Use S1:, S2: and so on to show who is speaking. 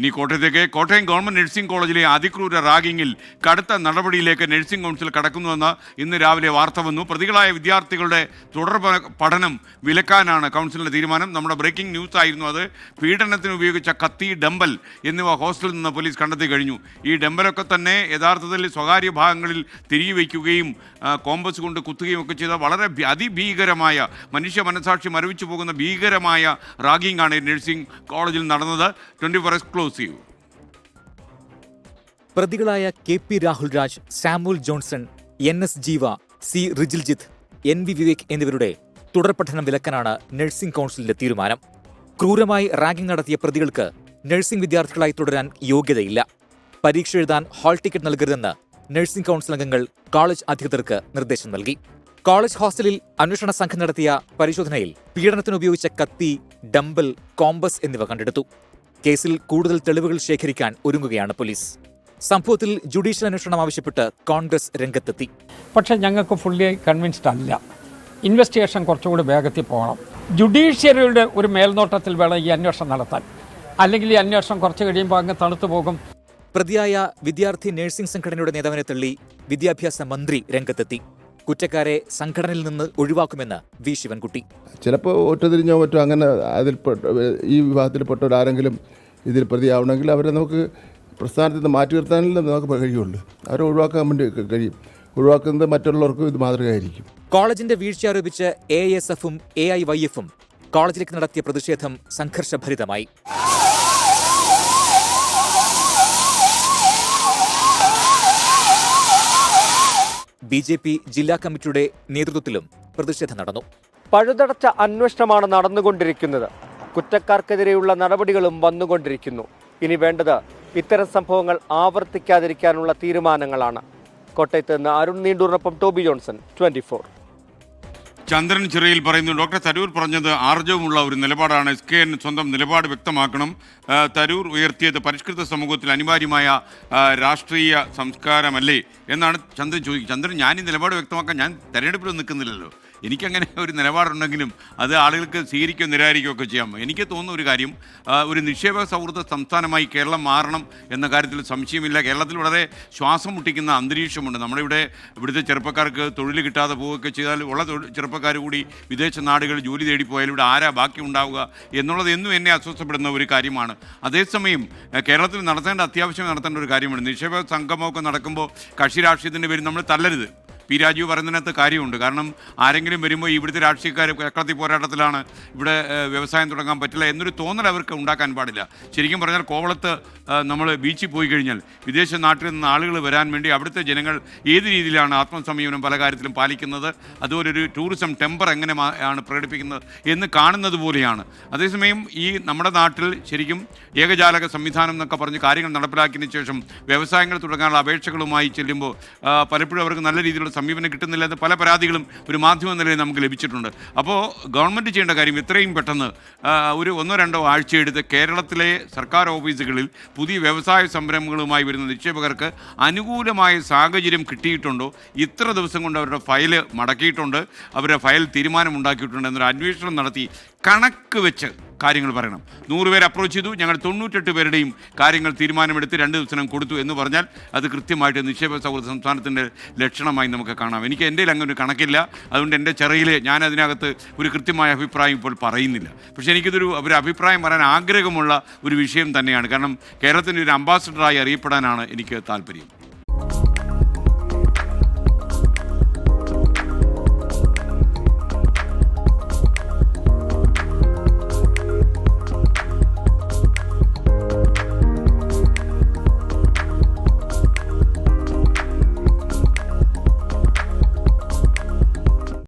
S1: ഇനി കോട്ടയത്തേക്ക് Kottayam government nursing കോളേജിലെ അതിക്രൂര റാഗിങ്ങിൽ കടുത്ത നടപടിയിലേക്ക് നഴ്സിംഗ് കൗൺസിൽ കടക്കുന്നുവെന്ന് ഇന്ന് രാവിലെ വാർത്ത വന്നു. പ്രതികളായ വിദ്യാർത്ഥികളുടെ തുടർ പഠനം വിലക്കാനാണ് കൗൺസിലിന്റെ തീരുമാനം. നമ്മുടെ ബ്രേക്കിംഗ് ന്യൂസ് ആയിരുന്നു അത്. പീഡനത്തിന് ഉപയോഗിച്ച കത്തി ഡമ്പൽ എന്നിവ ഹോസ്റ്റലിൽ നിന്ന് പോലീസ് കണ്ടെത്തി കഴിഞ്ഞു. ഈ ഡമ്പലൊക്കെ തന്നെ യഥാർത്ഥത്തിൽ സ്വകാര്യ ഭാഗങ്ങളിൽ തിരികെ വയ്ക്കുകയും കോമ്പസ് കൊണ്ട് കുത്തുകയും ഒക്കെ ചെയ്ത വളരെ അതിഭീകരമായ മനുഷ്യ മനസാക്ഷി മരവിച്ചു പോകുന്ന ഭീകരമായ റാഗിംഗ് ആണ് നഴ്സിംഗ് കോളേജിൽ നടന്നത്. ട്വന്റി ഫോർ എക്സ്ക്ലൂസീവ്
S2: പ്രതികളായ K P Rahul Raj Samuel Johnson N S Jeeva C Rijiljith N V Vivek എന്നിവരുടെ തുടർ പഠനം വിലക്കാനാണ് നഴ്സിംഗ് കൗൺസിലിന്റെ തീരുമാനം. ക്രൂരമായി റാഗിംഗ് നടത്തിയ പ്രതികൾക്ക് നഴ്സിംഗ് വിദ്യാർത്ഥികളായി തുടരാൻ യോഗ്യതയില്ല. പരീക്ഷ എഴുതാൻ ഹാൾ ടിക്കറ്റ് നൽകരുതെന്ന് നഴ്സിംഗ് കൗൺസിൽ അംഗങ്ങൾ കോളേജ് അധികൃതർക്ക് നിർദ്ദേശം നൽകി. കോളേജ് ഹോസ്റ്റലിൽ അന്വേഷണ സംഘം നടത്തിയ പരിശോധനയിൽ പീഡനത്തിന് ഉപയോഗിച്ച കത്തി ഡംബൽ കോമ്പസ് എന്നിവ കണ്ടെടുത്തു. കേസിൽ കൂടുതൽ തെളിവുകൾ ശേഖരിക്കാൻ ഒരുങ്ങുകയാണ് പോലീസ്. സംഭവത്തിൽ ജുഡീഷ്യൽ അന്വേഷണം ആവശ്യപ്പെട്ട് കോൺഗ്രസ് രംഗത്തെത്തി.
S3: പക്ഷേ ഞങ്ങൾക്ക് ഫുള്ളി കൺവിൻസ്ഡ് അല്ല. ഇൻവെസ്റ്റിഗേഷൻ കുറച്ചുകൂടി വേഗത്തിൽ പോകണം. ജുഡീഷ്യറിയുടെ ഒരു മേൽനോട്ടത്തിൽ വേണം ഈ അന്വേഷണം നടത്താൻ. അല്ലെങ്കിൽ ഈ അന്വേഷണം കുറച്ച് കഴിയുമ്പോൾ അങ്ങ് തണുത്തു പോകും.
S2: പ്രതിയായ വിദ്യാർത്ഥി നഴ്സിംഗ് സംഘടനയുടെ നേതാവിനെ തള്ളി വിദ്യാഭ്യാസ മന്ത്രി രംഗത്തെത്തി. കുറ്റക്കാരെ സംഘടനയിൽ നിന്ന് ഒഴിവാക്കുമെന്ന് വി ശിവൻകുട്ടി.
S4: ചിലപ്പോൾ ഒറ്റതിരിഞ്ഞോ മറ്റോ അങ്ങനെ അതിൽ ഈ വിഭാഗത്തിൽപ്പെട്ടവരാരെങ്കിലും ഇതിൽ പ്രതിയാവണമെങ്കിൽ അവരെ നമുക്ക് പ്രസ്ഥാനത്തിൽ നിന്ന് മാറ്റി നിർത്താനല്ലേ നമുക്ക് കഴിയുള്ളൂ. അവരെ ഒഴിവാക്കാൻ വേണ്ടി കഴിയും. ഒഴിവാക്കുന്നത് മറ്റുള്ളവർക്കും ഇത് മാതൃകയായിരിക്കും.
S2: കോളേജിന്റെ വീഴ്ച ആരോപിച്ച് എ എസ് എഫും എ ഐ വൈ എഫും കോളേജിലേക്ക് നടത്തിയ പ്രതിഷേധം സംഘർഷഭരിതമായി. ബി ജെ പി ജില്ലാ കമ്മിറ്റിയുടെ നേതൃത്വത്തിലും പ്രതിഷേധം നടന്നു.
S5: പഴുതടച്ച അന്വേഷണമാണ് നടന്നുകൊണ്ടിരിക്കുന്നത്. കുറ്റക്കാർക്കെതിരെയുള്ള നടപടികളും വന്നുകൊണ്ടിരിക്കുന്നു. ഇനി വേണ്ടത് ഇത്തരം സംഭവങ്ങൾ ആവർത്തിക്കാതിരിക്കാനുള്ള തീരുമാനങ്ങളാണ്. കോട്ടയത്ത് നിന്ന് Arun നീണ്ടൂറിനൊപ്പം Toby Johnson twenty
S1: Chandran Chirayil പറയുന്നു ഡോക്ടർ തരൂർ പറഞ്ഞത് ആർജവുമുള്ള ഒരു നിലപാടാണ്. എസ് കെ എൻ സ്വന്തം നിലപാട് വ്യക്തമാക്കണം. തരൂർ ഉയർത്തിയത് പരിഷ്കൃത സമൂഹത്തിൽ അനിവാര്യമായ രാഷ്ട്രീയ സംസ്കാരമല്ലേ? എന്നാണ് ചന്ദ്രൻ ചോദിക്കുന്നത് ചന്ദ്രൻ ഞാൻ ഈ നിലപാട് വ്യക്തമാക്കാൻ ഞാൻ തെരഞ്ഞെടുപ്പിൽ നിൽക്കുന്നില്ലല്ലോ. എനിക്കങ്ങനെ ഒരു നിലപാടുണ്ടെങ്കിലും അത് ആളുകൾക്ക് സ്വീകരിക്കുകയോ നിരാകരിക്കുകയോ ഒക്കെ ചെയ്യാം. എനിക്ക് തോന്നുന്ന ഒരു കാര്യം ഒരു നിക്ഷേപ സൗഹൃദ സംസ്ഥാനമായി കേരളം മാറണം എന്ന കാര്യത്തിൽ സംശയമില്ല. കേരളത്തിൽ വളരെ ശ്വാസം മുട്ടിക്കുന്ന അന്തരീക്ഷമുണ്ട്. നമ്മുടെ ഇവിടെ ഇവിടുത്തെ ചെറുപ്പക്കാർക്ക് തൊഴിൽ കിട്ടാതെ പോവുകയൊക്കെ ചെയ്താൽ ഉള്ള ചെറുപ്പക്കാർ കൂടി വിദേശ നാടുകളിൽ ജോലി തേടി പോയാൽ ഇവിടെ ആരാ ബാക്കി ഉണ്ടാവുക എന്നുള്ളത് എന്നും എന്നെ അസ്വസ്ഥപ്പെടുന്ന ഒരു കാര്യമാണ്. അതേസമയം കേരളത്തിൽ നടത്തേണ്ട അത്യാവശ്യം നടത്തേണ്ട ഒരു കാര്യമാണ്. നിക്ഷേപ സംഗമമൊക്കെ നടക്കുമ്പോൾ കക്ഷി രാഷ്ട്രീയത്തിന്റെ പേരിൽ നമ്മൾ തള്ളരുത് പി രാജീവ് പറയുന്നതിനകത്ത് കാര്യമുണ്ട്. കാരണം ആരെങ്കിലും വരുമ്പോൾ ഇവിടുത്തെ രാഷ്ട്രീയക്കാർ കക്കത്തി പോരാട്ടത്തിലാണ് ഇവിടെ വ്യവസായം തുടങ്ങാൻ പറ്റില്ല എന്നൊരു തോന്നൽ അവർക്ക് ഉണ്ടാക്കാൻ പാടില്ല. ശരിക്കും പറഞ്ഞാൽ കോവളത്ത് നമ്മൾ ബീച്ചിൽ പോയി കഴിഞ്ഞാൽ വിദേശ നാട്ടിൽ നിന്ന് ആളുകൾ വരാൻ വേണ്ടി അവിടുത്തെ ജനങ്ങൾ ഏത് രീതിയിലാണ് ആത്മസംയമനം പല കാര്യത്തിലും പാലിക്കുന്നത്? അതുപോലെ ഒരു ടൂറിസം ടെമ്പർ എങ്ങനെ ആണ് പ്രകടിപ്പിക്കുന്നത് എന്ന് കാണുന്നത് പോലെയാണ്. അതേസമയം ഈ നമ്മുടെ നാട്ടിൽ ശരിക്കും ഏകജാലക സംവിധാനം എന്നൊക്കെ പറഞ്ഞ് കാര്യങ്ങൾ നടപ്പിലാക്കിയതിന് ശേഷം വ്യവസായങ്ങൾ തുടങ്ങാനുള്ള അപേക്ഷകളുമായി ചെല്ലുമ്പോൾ പലപ്പോഴും അവർക്ക് നല്ല രീതിയിലുള്ള സമീപനം കിട്ടുന്നില്ല എന്ന് പല പരാതികളും ഒരു മാധ്യമ നിലയിൽ നമുക്ക് ലഭിച്ചിട്ടുണ്ട്. അപ്പോൾ ഗവൺമെന്റ് ചെയ്യേണ്ട കാര്യം ഇത്രയും പെട്ടെന്ന് ഒരു ഒന്നോ രണ്ടോ ആഴ്ചയെടുത്ത് കേരളത്തിലെ സർക്കാർ ഓഫീസുകളിൽ പുതിയ വ്യവസായ സംരംഭങ്ങളുമായി വരുന്ന നിക്ഷേപകർക്ക് അനുകൂലമായ സാഹചര്യം കിട്ടിയിട്ടുണ്ടോ? ഇത്ര ദിവസം കൊണ്ട് അവരുടെ ഫയൽ മടക്കിയിട്ടുണ്ട്. അവരുടെ ഫയൽ തീരുമാനമുണ്ടാക്കിയിട്ടുണ്ട് എന്നൊരു അന്വേഷണം നടത്തി കണക്ക് വെച്ച് കാര്യങ്ങൾ പറയണം. നൂറ് പേര് അപ്രോച്ച് ചെയ്തു. ഞങ്ങൾ തൊണ്ണൂറ്റെട്ട് പേരുടെയും കാര്യങ്ങൾ തീരുമാനമെടുത്ത് രണ്ട് ദിവസം കൊടുത്തു എന്ന് പറഞ്ഞാൽ അത് കൃത്യമായിട്ട് നിക്ഷേപ സൗഹൃദ സംസ്ഥാനത്തിന്റെ ലക്ഷണമായി നമുക്ക് കാണാം. എനിക്ക് എന്റെ അങ്ങനെ ഒരു കണക്കില്ല. അതുകൊണ്ട് എന്റെ ചെറിയിൽ ഞാൻ അതിനകത്ത് ഒരു കൃത്യമായ അഭിപ്രായം ഇപ്പോൾ പറയുന്നില്ല. പക്ഷേ എനിക്കിതൊരു ഒരു അഭിപ്രായം പറയാൻ ആഗ്രഹമുള്ള ഒരു വിഷയം തന്നെയാണ്. കാരണം കേരളത്തിന്റെ ഒരു അംബാസഡറായി അറിയപ്പെടാനാണ് എനിക്ക് താല്പര്യം.